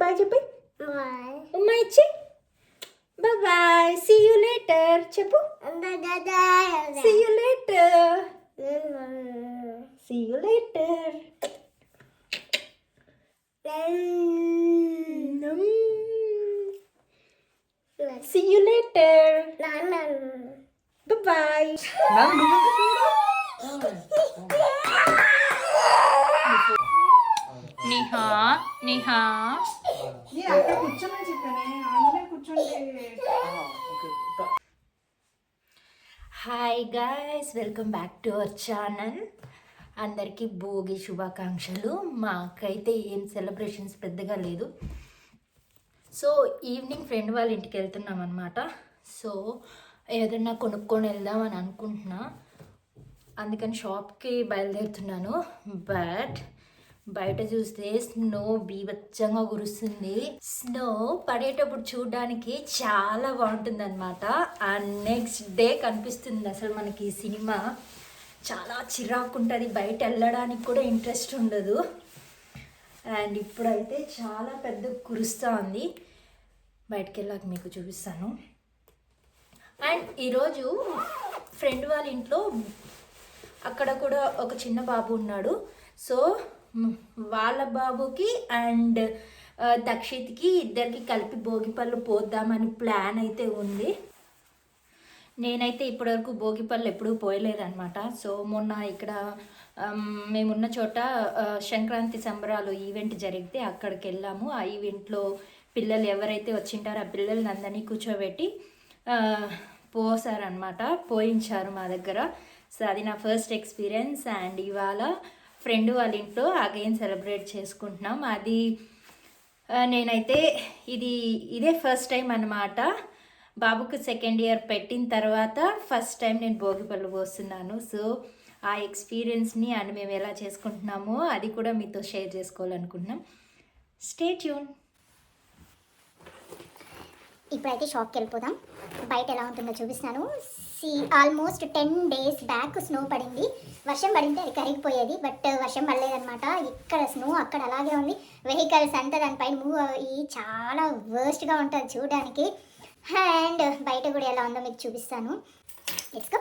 Bye చెప్పి ఉమ్మా ఇచ్చి బాయ్ సీ యూ లేటర్ చెప్పు see you later see you later see you later bye Niha Niha నేను అందులో కూర్చోండి. Hi guys welcome back to our channel అందరికీ భోగి శుభాకాంక్షలు. మాకైతే ఏం సెలబ్రేషన్స్ పెద్దగా లేదు. సో ఈవినింగ్ ఫ్రెండ్ వాళ్ళ ఇంటికి వెళ్తున్నాం అనమాట సో ఏదన్నా కొనుక్కొని వెళ్దాం అని అనుకుంటున్నా. అందుకని షాప్కి బయలుదేరుతున్నాను. బట్ బయట చూస్తే స్నో బీభత్సంగా కురుస్తుంది. స్నో పడేటప్పుడు చూడడానికి చాలా బాగుంటుంది అనమాట అండ్ నెక్స్ట్ డే కనిపిస్తుంది అసలు మనకి ఈ సినిమా. చాలా చిరాకు ఉంటుంది బయట వెళ్ళడానికి కూడా ఇంట్రెస్ట్ ఉండదు. అండ్ ఇప్పుడైతే చాలా పెద్ద కురుస్తూ ఉంది. బయటకు వెళ్ళాక మీకు చూపిస్తాను. అండ్ ఈరోజు ఫ్రెండ్ వాళ్ళ ఇంట్లో అక్కడ కూడా ఒక చిన్న బాబు ఉన్నాడు. సో వాళ్ళ బాబుకి అండ్ దక్షిత్కి ఇద్దరికి కలిపి భోగిపళ్ళు పోద్దామని ప్లాన్ అయితే ఉంది. నేనైతే ఇప్పటివరకు భోగిపళ్ళు ఎప్పుడూ పోయలేదనమాట సో మొన్న ఇక్కడ మేమున్న చోట సంక్రాంతి సంబరాలు ఈవెంట్ జరిగితే అక్కడికి వెళ్ళాము. ఆ ఈవెంట్లో పిల్లలు ఎవరైతే వచ్చింటారో ఆ పిల్లల్ని అందరినీ కూర్చోబెట్టి పోసారనమాట పోయించారు మా దగ్గర. సో అది నా ఫస్ట్ ఎక్స్పీరియన్స్ అండ్ ఇవాళ ఫ్రెండ్ వాళ్ళ ఇంట్లో అగైన్ సెలబ్రేట్ చేసుకుంటున్నాం. అది నేనైతే ఇది ఇదే ఫస్ట్ టైం అన్నమాట. బాబుకు సెకండ్ ఇయర్ పెట్టిన తర్వాత ఫస్ట్ టైం నేను భోగిపళ్ళు పోస్తున్నాను. సో ఆ ఎక్స్పీరియన్స్ని అండ్ మేము ఎలా చేసుకుంటున్నామో అది కూడా మీతో షేర్ చేసుకోవాలనుకుంటున్నాం. స్టే ట్యూన్ ఇప్పుడైతే షాప్కి వెళ్ళిపోదాం. బయట ఎలా ఉంటుందో చూపిస్తాను. See almost ten days back snow పడింది. వర్షం పడింటే అది కరిగిపోయేది బట్ వర్షం పడలేదన్నమాట. ఇక్కడ స్నో అక్కడ అలాగే ఉంది. వెహికల్స్ అంతా దానిపైన మూవ్ అయ్యి చాలా వర్స్ట్గా ఉంటుంది చూడడానికి. అండ్ బయట కూడా ఎలా ఉందో మీకు చూపిస్తాను. లెట్స్ గో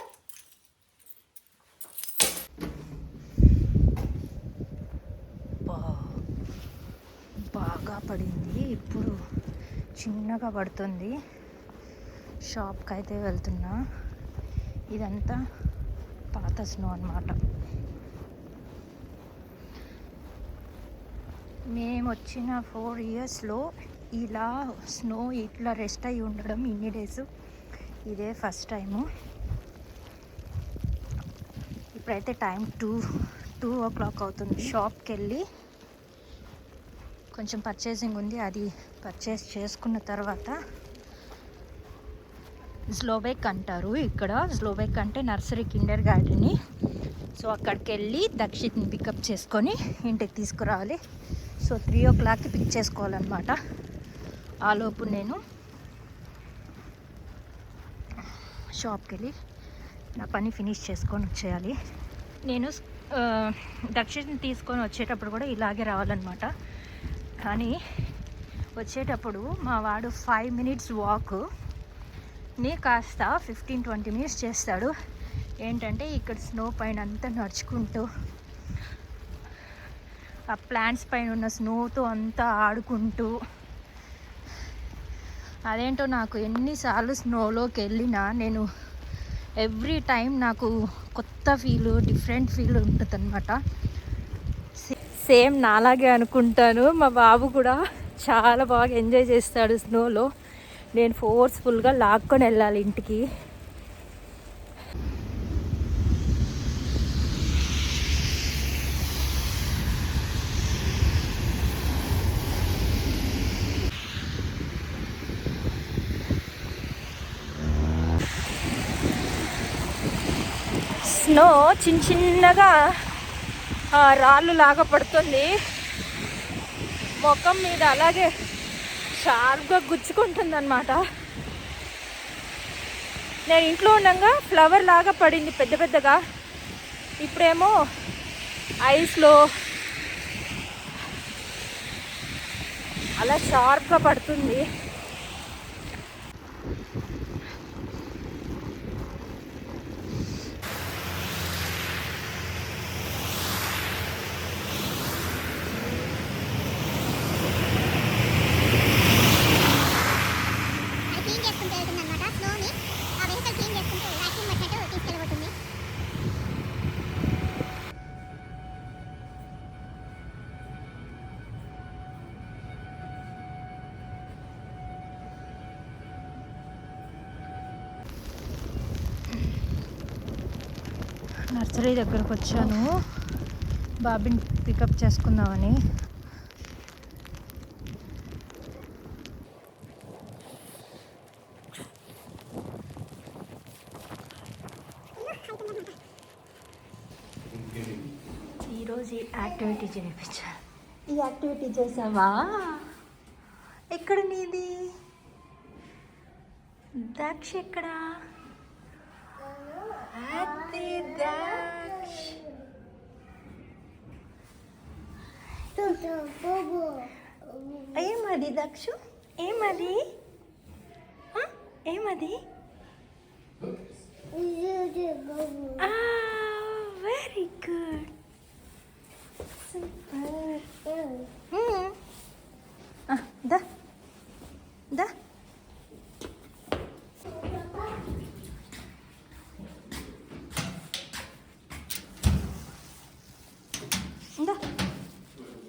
బాగా పడింది. ఇప్పుడు చిన్నగా పడుతుంది. షాప్కి అయితే వెళ్తున్నా. ఇదంతా పాత స్నో అనమాట మేము వచ్చిన ఫోర్ ఇయర్స్లో ఇలా స్నో ఇట్లా రెస్ట్ అయి ఉండడం ఇన్ని డేస్. ఇదే ఫస్ట్ టైము. ఇప్పుడైతే time two two o'clock అవుతుంది. షాప్కి వెళ్ళి కొంచెం పర్చేసింగ్ ఉంది. అది పర్చేస్ చేసుకున్న తర్వాత స్లోబెక్ అంటారు. ఇక్కడ స్లోబెక్ అంటే నర్సరీ కిండర్ గార్డెన్ని. సో అక్కడికి వెళ్ళి దక్షిత్ని పికప్ చేసుకొని ఇంటికి తీసుకురావాలి. సో త్రీ ఓ క్లాక్కి పిక్ చేసుకోవాలన్నమాట. ఆలోపు నేను షాప్కి వెళ్ళి నా పని ఫినిష్ చేసుకొని వచ్చేయాలి. నేను ఆ, దక్షిణ్ తీసుకొని వచ్చేటప్పుడు కూడా ఇలాగే రావాలన్నమాట. కానీ వచ్చేటప్పుడు మా వాడు ఫైవ్ మినిట్స్ వాక్ ని కాస్త ఫిఫ్టీన్ ట్వంటీ మినిట్స్ చేస్తాడు. ఏంటంటే ఇక్కడ స్నో పైన అంతా నడుచుకుంటూ ఆ ప్లాంట్స్ పైన ఉన్న స్నోతో అంతా ఆడుకుంటూ అదేంటో నాకు ఎన్నిసార్లు స్నోలోకి వెళ్ళినా నేను ఎవ్రీ టైం నాకు కొత్త ఫీల్ డిఫరెంట్ ఫీల్ ఉంటుంది అనమాట సేమ్ నాలాగే అనుకుంటాను. మా బాబు కూడా చాలా బాగా ఎంజాయ్ చేస్తాడు స్నోలో నేను ఫోర్స్ఫుల్గా లాక్కొని వెళ్ళాలి ఇంటికి. స్నో చిన్న చిన్నగా రాళ్ళు లాగా పడుతుంది ముఖం మీద అలాగే షార్ప్గా గుచ్చుకుంటుంది అనమాట నేను ఇంట్లో ఉండగా ఫ్లవర్ లాగా పడింది పెద్ద పెద్దగా. ఇప్పుడేమో ఐస్లో అలా షార్ప్గా పడుతుంది. నర్సరీ దగ్గరకు వచ్చాను? బాబిని పికప్ చేసుకుందామని. ఈరోజు ఈ యాక్టివిటీ చేయించారు ఈ యాక్టివిటీ చేసావా ఎక్కడ నీది ద్రాక్ష ఎక్కడా అది ఏమది దక్షు ఏమది ఆ, ఏమది వెరీ గుడ్ సూపర్ దా దా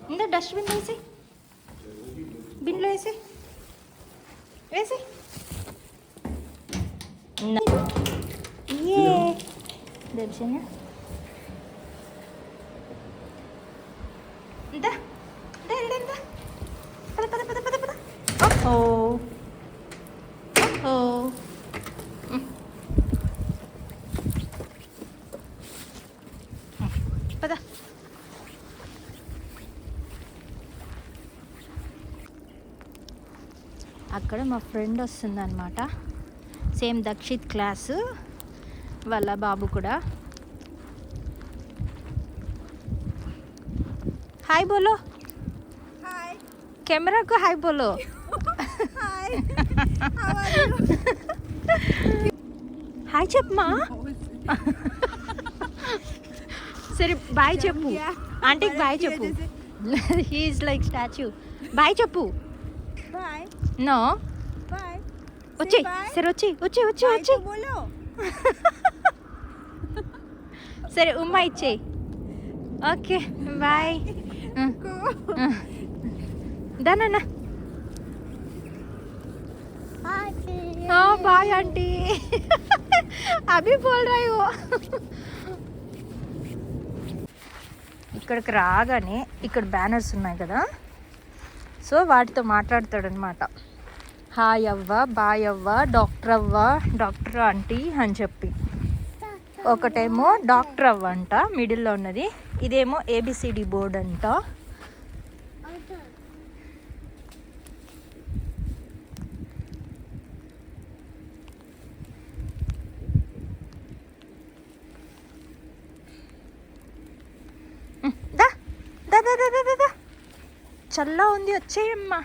ఇందా ఇందా డస్ట్బిన్ వేసి బిన్లో వేసి వేసి ఏ దర్శన ఇందా దా ఇడందా పద పద పద పద పద ఓహో ఓహో అక్కడ మా ఫ్రెండ్ వస్తుందన్నమాట. సేమ్ దక్షిత్ క్లాసు వాళ్ళ బాబు కూడా. హాయ్ బోలో కెమెరాకు హాయ్ బోలో హాయ్ హాయ్ చెప్పమా సరే బాయ్ చెప్పు. ఆంటీకి బాయ్ చెప్పు. హీఈస్ లైక్ స్టాచ్యూ బాయ్ చెప్పు. బాయ్ నో బాయ్ వచ్చి సరే వచ్చి వచ్చి వచ్చి వచ్చి సరే ఉమ్మ ఇచ్చేయి ఓకే బాయ్ దానా బాయ్ ఆంటీ అభి బోల్ హో ఇక్కడికి రాగానే ఇక్కడ బ్యానర్స్ ఉన్నాయి కదా. సో వాటితో మాట్లాడతాడనమాట హాయ్ అవ్వ బాయ్ అవ్వ డాక్టర్ అవ్వ డాక్టర్ ఆంటీ అని చెప్పి. ఒకటేమో డాక్టర్ అవ్వ అంట మిడిల్లో ఉన్నది. ఇదేమో ఏబిసిడి బోర్డ్ అంట. చల్లా ఉంది వచ్చేయమ్మా.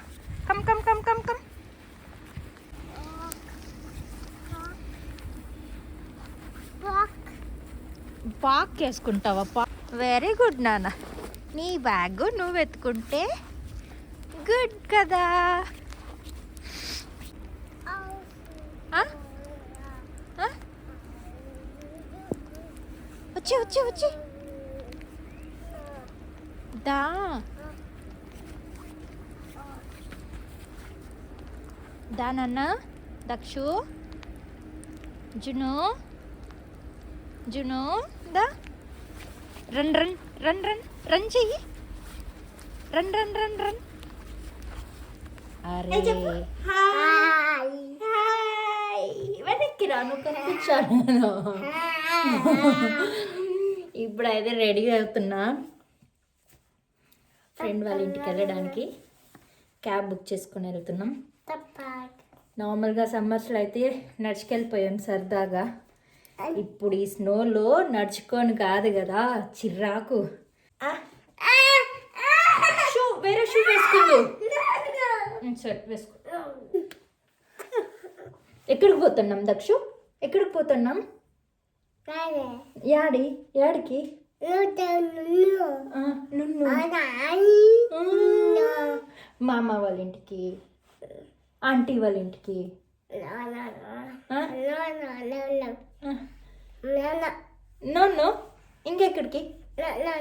Come come come come come. Pak వేసుకుంటావా? పా వెరీ గుడ్ నాన్న. నీ బ్యాగ్ నువ్వు ఎత్తుకుంటే గుడ్ కదా? వచ్చి వచ్చి వచ్చి. దా. దా నాన్న. దక్షు. జును. జును? దా. Run run run run run చెయ్యి. Run run run run. అరే. వెనక్కి రాను కనిపించాను ఇప్పుడైతే రెడీ అవుతున్నా. ఫ్రెండ్ వాళ్ళ ఇంటికి వెళ్ళడానికి క్యాబ్ బుక్ చేసుకుని వెళ్తున్నాం. నార్మల్గా సమ్మర్స్లో అయితే నడుచుకెళ్ళిపోయాం సరదాగా. ఇప్పుడు ఈ స్నోలో నడుచుకొని కాదు కదా చిర్రాకు. ఆ. షూ వేరే షూ వేసుకుందు. సరే వేసుకో. ఎక్కడికి పోతున్నాం దక్షు? ఎక్కడికి పోతున్నాం? యాడి యాడికి? నున్ను. ఉమ్, మా అమ్మ వాళ్ళ ఇంటికి ఆంటీ వాళ్ళ ఇంటికి? నన్ను. ఇంకెక్కడికి?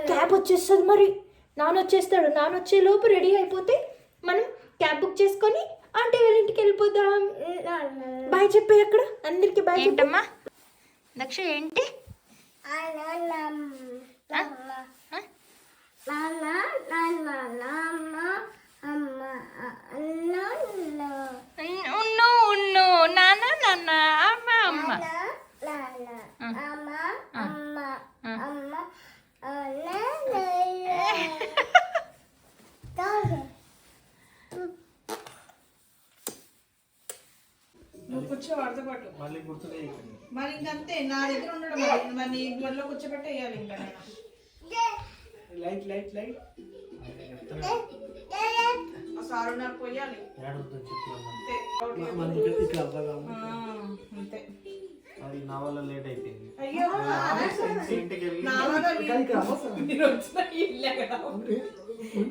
క్యాబ్ వచ్చేస్తుంది మరి. నాన్న వచ్చేస్తాడు. నాన్న వచ్చే లోపు రెడీ అయిపోతే మనం క్యాబ్ బుక్ చేసుకొని ఆంటీ వాళ్ళ ఇంటికి వెళ్ళిపోదాం. బాయ్ చెప్పే అక్కడ. అందరికి బాయ్ ఏంటమ్మా? దక్ష ఏంటి? ఆ? ఆ? ఉన్- ఉన్ను ఉన్ను నాన్న నాన్న అమ్మ అమ్మ నువ్వు కూర్చో వాడితో పాటు మళ్ళీ గుర్తులే ఇక్కడ మరి ఇంకంతే నా దగ్గర ఉండడం మరి మరి నీ ఇంట్లో కూర్చోబెట్టేయాలి ఇంకా లైట్ లైట్ లైట్. సారు నాకు పోయాలి. అంతే. అది నా వల్ల లేట్ అయిపోయింది. అయ్యో ఇంటి- ఇంటికి వెళ్ళి నా వల్ల మీరు- మీరు వచ్చిన ఇల్లే కదా.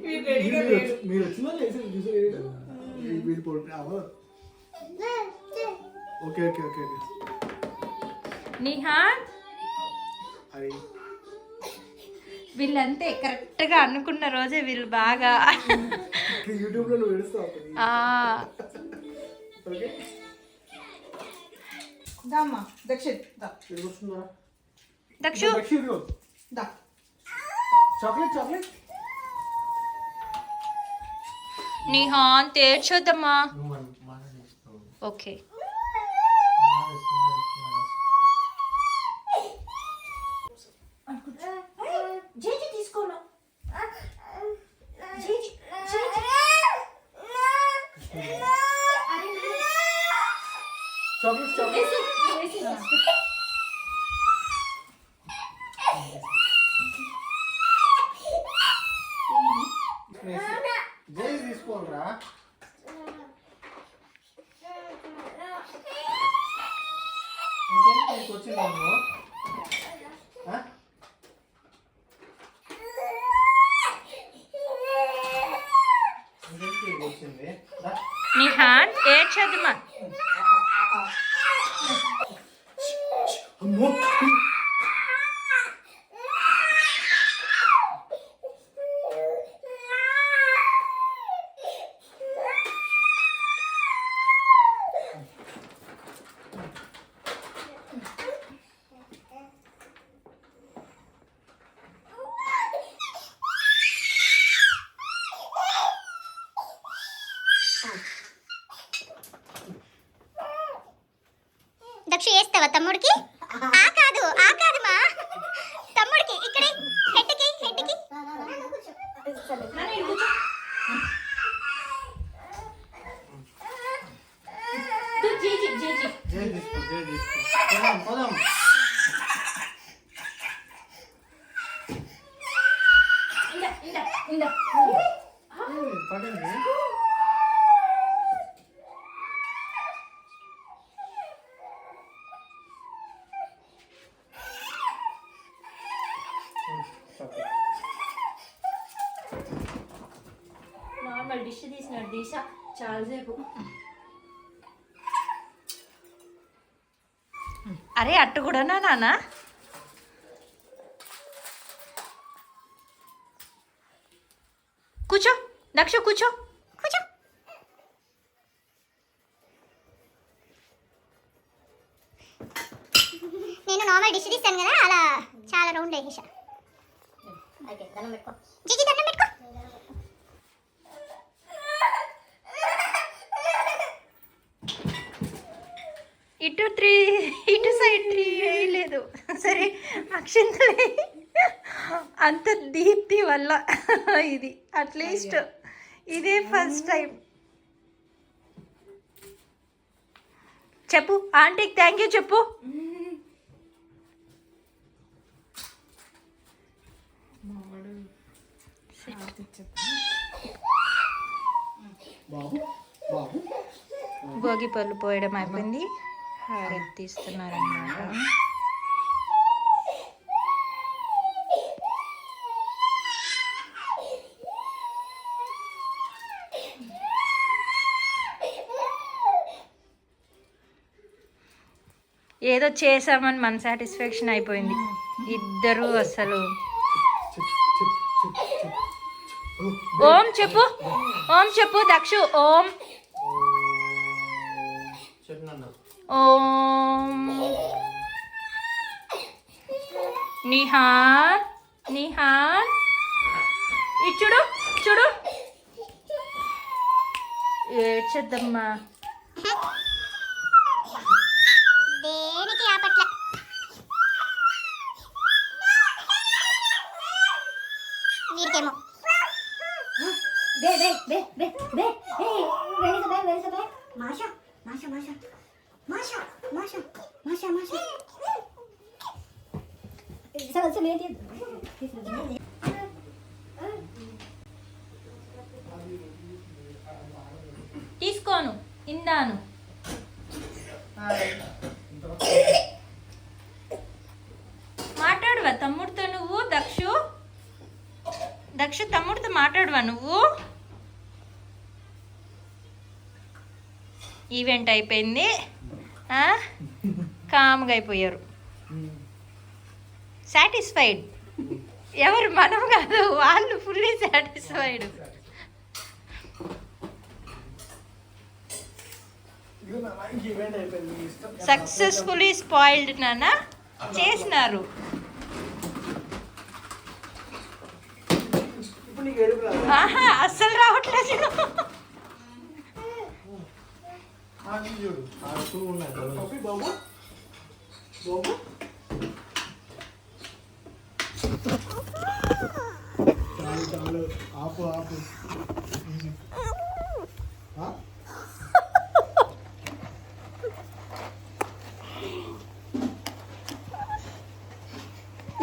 మీరు రెడీగా లేరు. మీరు వచ్చినా లేచి చూసే వీడి పోటీ అవ్వదు okay okay okay okay. Nihan? వీళ్ళంతే కరెక్ట్గా అనుకున్న రోజే వీళ్ళు బాగా దక్షు. Chocolate chocolate. నిహాన్ తేర్చొద్దమ్మా ఓకే జేజీ తీసుకోను చాక్లెట్ చాక్లెట్ జై తీసుకోనరా ఇంకేంటి నీకు వచ్చిందా నువ్వు? ఆ? ఇంకేంటి నీకు వచ్చింది రా. నిహాన్ ఏడ్చొద్దమ్మా అమ్మో దక్ష వేస్తావా తమ్ముడికి? ఆ కాదు ఆ కాదు మా తమ్ముడికి ఇక్కడే హెడ్కి హెడ్కి. జై తీసుకో జై తీసుకో పోదాం పోదాం. డిష్ తీసినాడు దిశ చాలాసేపు. అరే అట్టు కూడానా నాన్న కూర్చో దక్ష కూర్చో కూర్చో. నేను నార్మల్ డిష్ తీస్తాను కదా అలా చాలా రౌండ్ వేసేసా జిజి దండం పెట్టుకో. ఇటు త్రీ ఇటు సైడ్ త్రీ వేయలేదు. సరే అక్షింతలే. అంత దీప్తి వల్ల ఇది. అట్లీస్ట్ ఇదే ఫస్ట్ టైం చెప్పు ఆంటీకి థ్యాంక్ యూ చెప్పు. భోగి పళ్ళు పోయడం అయిపోయింది. హారతి తీస్తున్నారన్నమాట ఏదో చేసామని మన సాటిస్ఫాక్షన్ అయిపోయింది. ఇద్దరు అసలు. ఓం చెప్పు ఓం చెప్పు దక్షు ఓం. ఓం. నిహాన్ నిహాన్ ఇచ్చుడు చూడు చూడు. ఏడ్చద్దమ్మా. దక్షు తమ్ముడితో మాట్లాడువా నువ్వు? ఈవెంట్ అయిపోయింది? కామ్గా అయిపోయారు. సాటిస్ఫైడ్. ఎవరు మనం కాదు వాళ్ళు ఫుల్లీ సాటిస్ఫైడ్ సక్సెస్ఫుల్లీ స్పాయిల్డ్ నాన్న. చేసినారు ఇప్పుడు నీకు ఏడుపు రాదు ఆహా అస్సలు రావట్లేదు ఆ, ఇది చూడు ఆ టూ ఉన్నాయి కదా. పప్పి బాబు బాబు. చాలు చాలు ఆపు ఆపు ఆ?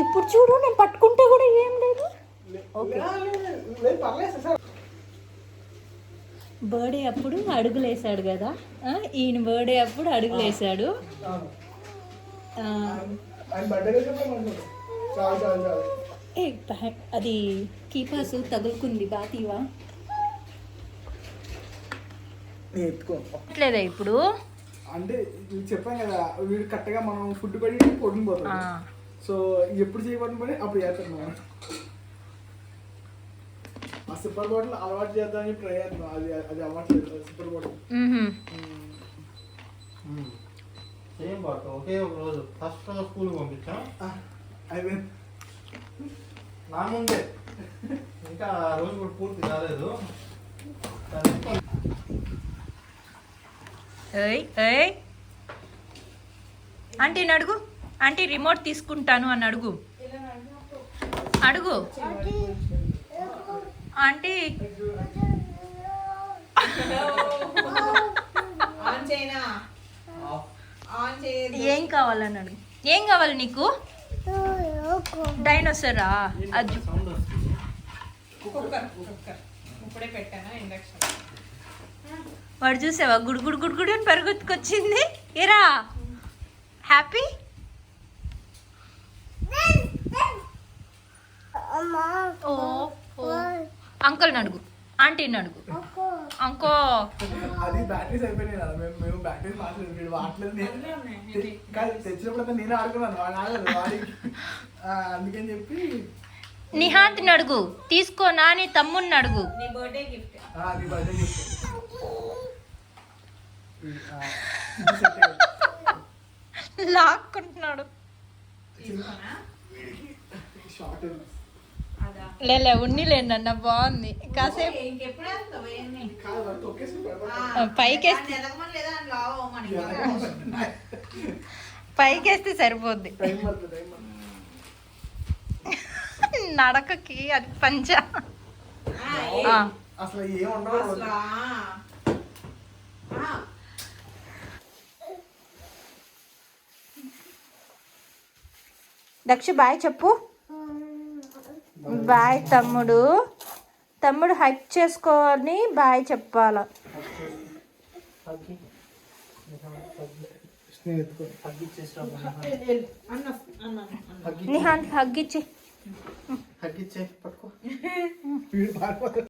ఇప్పుడు చూడు నేను పట్టుకుంటే కూడా ఏం లేదు లే- లే- లే- లేదు పర్లేదు సార్ బర్త్డే అప్పుడు అడుగులు వేసాడు కదా. ఆ, ఈయన బర్త్డే అప్పుడు అడుగులు వేసాడు అవును. ఆ, ఆయన బర్త్డే చెప్పమంటాడు చాలు చాలు చాలు. ఏ అది కీపాస్ తగులుకుంది బాతీవా? నేను ఎత్తుకో. లేదా ఇప్పుడు? అంటే చెప్పాను కదా వీడు కరెక్ట్గా మనం ఫుడ్ పెట్టి పొడిని పోతాం సో ఎప్పుడు చేయబడిన పని అప్పుడు చేస్తాం మనం సూపర్ బాటిల్ అలవాటు చేద్దామని చేద్దాం అది అది అవ్వట్లేదు సూపర్ బాటిల్. సేమ్ బాట ఒకే ఒక రోజు. ఫస్ట్ రోజు స్కూల్ పంపించాం? అయిపోయింది. నా ముందే. ఇంకా ఆ రోజు కూడా పూర్తి కాలేదు. ఏయ్ ఏయ్. ఆంటీ అడుగు. ఆంటీ రిమోట్ తీసుకుంటాను అని అడుగు. అడుగు. ఆంటీ. ఏం కావాలని అడుగు. ఏం కావాలి నీకు? డైనోసరా? ఇండక్షన్? వాడు చూసావా? గుడు గుడు గుడు గుడు అని పరిగెత్తుకొచ్చింది. ఏరా? హ్యాపీ? ఓ ఓ అంకుల్ని అడుగు ఆంటీని అడుగు. అంకో. అది బ్యాటరీస్ అయిపోయినాయి కదా మేము మేము బ్యాటరీస్ మార్చలేదు వీడు వాడలేదు. నేను తె- కాదు తెచ్చినప్పుడు నేనే ఆడుకున్నాను వాడు ఆడలేదు వాడికి. ఆ, అందుకని చెప్పి నిహాంత్ని అడుగు తీసుకో నాని తమ్ముడిని అడుగు. నీ బర్త్డే గిఫ్ట్ బర్త్డే గిఫ్ట్ లాక్కుంటున్నాడు. షార్ట్ లేలే ఉన్నిలేండి అన్న బాగుంది. కాసేపు. ఇంకెప్పుడు వేస్తావు? ఇవన్నీ? కాదు వాడు తొక్కేసి ఆ, పైకేసి- దాన్ని ఎదగమని లేదా అని లావు అవ్వమని. పైకేస్తే సరిపోద్ది. నడకకి అది పంచ. అసలు. ఆ, దక్ష బాయ్ చెప్పు. బాయ్ తమ్ముడు. తమ్ముడు హైక్ చేసుకొని బాయ్ చెప్పాల? నిహాన్ హగ్గిచ్చే. పట్టుకో. పారిపోతాడు.